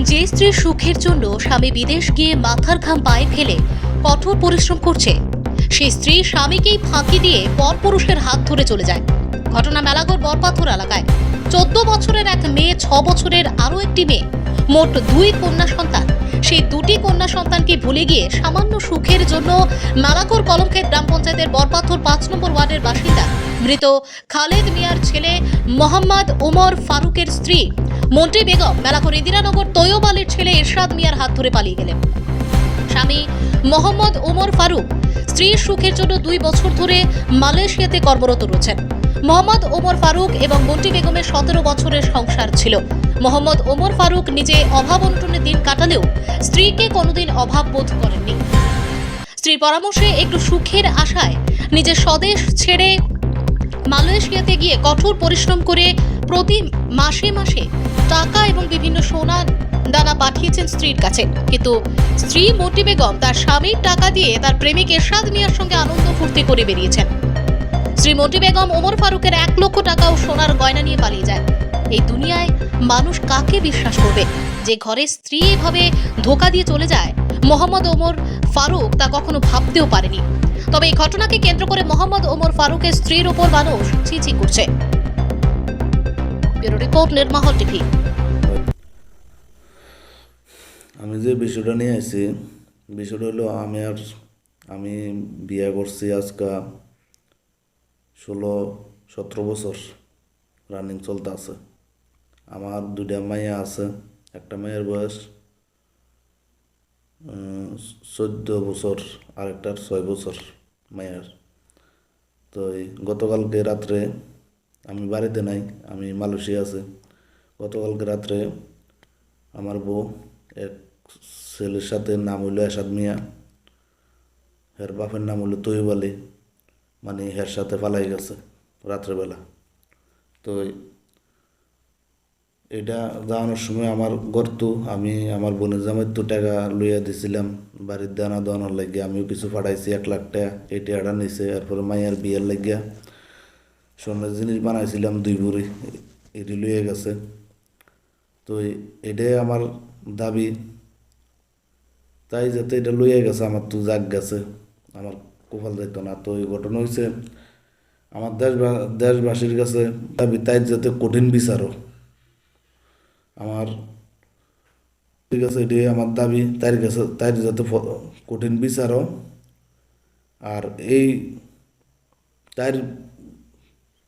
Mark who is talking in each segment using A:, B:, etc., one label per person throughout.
A: যে স্ত্রী সুখের জন্য স্বামী বিদেশ গিয়ে মাথার ঘাম পায়ে ফেলে কঠোর পরিশ্রম করছে, সেই স্ত্রী স্বামীকেই ফাঁকি দিয়ে পরপুরুষের হাত ধরে চলে যায়। ঘটনা মেলাগড় বরপাথর এলাকায়। চোদ্দ বছরের এক মেয়ে, ছ বছরের আরও একটি মেয়ে, মোট দুই কন্যা সন্তান। সেই দুটি কন্যা সন্তানকে ভুলে গিয়ে সামান্য সুখের জন্য মালাকোর কলমক্ষেত গ্রাম পঞ্চায়েতের বরপাথর পাঁচ নম্বর ওয়ার্ডের বাসিন্দা। মৃত খালেদ মিয়ার ছেলে মোহাম্মদ ওমর ফারুকের স্ত্রী মন্ত্রী বেগম মেলাগড় ইন্দিরানগর তৈয়ব আলীর ছেলে এরশাদ মিয়ার হাত ধরে পালিয়ে গেলেন। স্বামী মোহাম্মদ ওমর ফারুক স্ত্রীর সুখের জন্য দুই বছর ধরে মালয়েশিয়াতে কর্মরত রয়েছেন। মোহাম্মদ ওমর ফারুক এবং বন্টি বেগমের সতেরো বছরের সংসার ছিল। মোহাম্মদ ওমর ফারুক নিজে অভাব অনটনে দিন কাটালেও স্ত্রীকে কোনোদিন অভাব বোধ করেননি। স্ত্রীর পরামর্শে একটু সুখের আশায় নিজের স্বদেশ ছেড়ে মালয়েশিয়াতে গিয়ে কঠোর পরিশ্রম করে প্রতি মাসে মাসে টাকা এবং বিভিন্ন সোনা দানা পাঠিয়েছেন স্ত্রীর কাছে। কিন্তু স্ত্রী মতি বেগম তার স্বামীর টাকা দিয়ে তার প্রেমিক এরশাদ মিয়ার সঙ্গে আনন্দ ফুর্তি করে বেরিয়েছেন। শ্রী মন্টি বেগম, ওমর ফারুকের এক লক্ষ টাকা ও সোনার গয়না নিয়ে পালিয়ে যায়। এই দুনিয়ায় মানুষ কাকে বিশ্বাস করবে? যে ঘরে স্ত্রী এভাবে ধোকা দিয়ে চলে যায়? মোহাম্মদ ওমর ফারুক তা কখনো ভাবতেও পারেনি। তবে এই ঘটনাকে কেন্দ্র করে মোহাম্মদ ওমর ফারুকের স্ত্রীর ওপর মানুষ ছিছি করছে। রিপোর্ট, নির্মাহল টিভি।
B: আমি যে বিষয়টা নিয়ে আসি বিষয়টা হলো আমি আর, আমি বিয়ে করছি আজকা ষোলো, সতেরো বছর রানিং চলতে আছে। আমার দুইটা মাইয়া আছে, একটা মেয়ের বয়স চোদ্দ বছর, আরেকটার ছয় বছর মায়ের তো গতকালকে রাত্রে আমি বাড়িতে নাই, আমি মালয়েশিয়া আছে। গতকালকে রাত্রে আমার বউ, এক ছেলের সাথে নাম হইল এসাদ মিয়া। এর বাপের নাম হইল তৈব আলী। মানে হের সাথে পালাই গেছে রাত্রেবেলা। তো এটা যাওয়ানোর সময় আমার গর্ত, আমি আমার বোনের জামাই তো টাকা লইয়া দিছিলাম, বাড়ির দানা দাওয়ানোর লাগিয়া, আমিও কিছু পাঠাইছি এক লাখ টাকা এই টাকাটা নিছে, এরপরে মাইয়ার বিয়ের লাগিয়া স্বর্ণের জিনিস বানাইছিলাম, দুই ভরি এটি লইয়া গেছে। তো এটাই আমার দাবি। তাই যাতে এটা লইয়া গেছে, আমার তো জাগ গেছে, আমার কপাল যাইতো না, তো এই ঘটনা হয়েছে আমার দেশ দেশবাসীর কাছে দাবি, তাই যাতে কঠিন বিচারও। আমার ঠিক আছে এটাই আমার দাবি, তার কাছে তাই যাতে কঠিন বিচারও, আর এই তার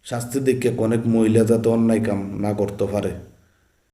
B: শাস্তি দেখে অনেক মহিলা যাতে অন্যায় কাম না করতে পারে।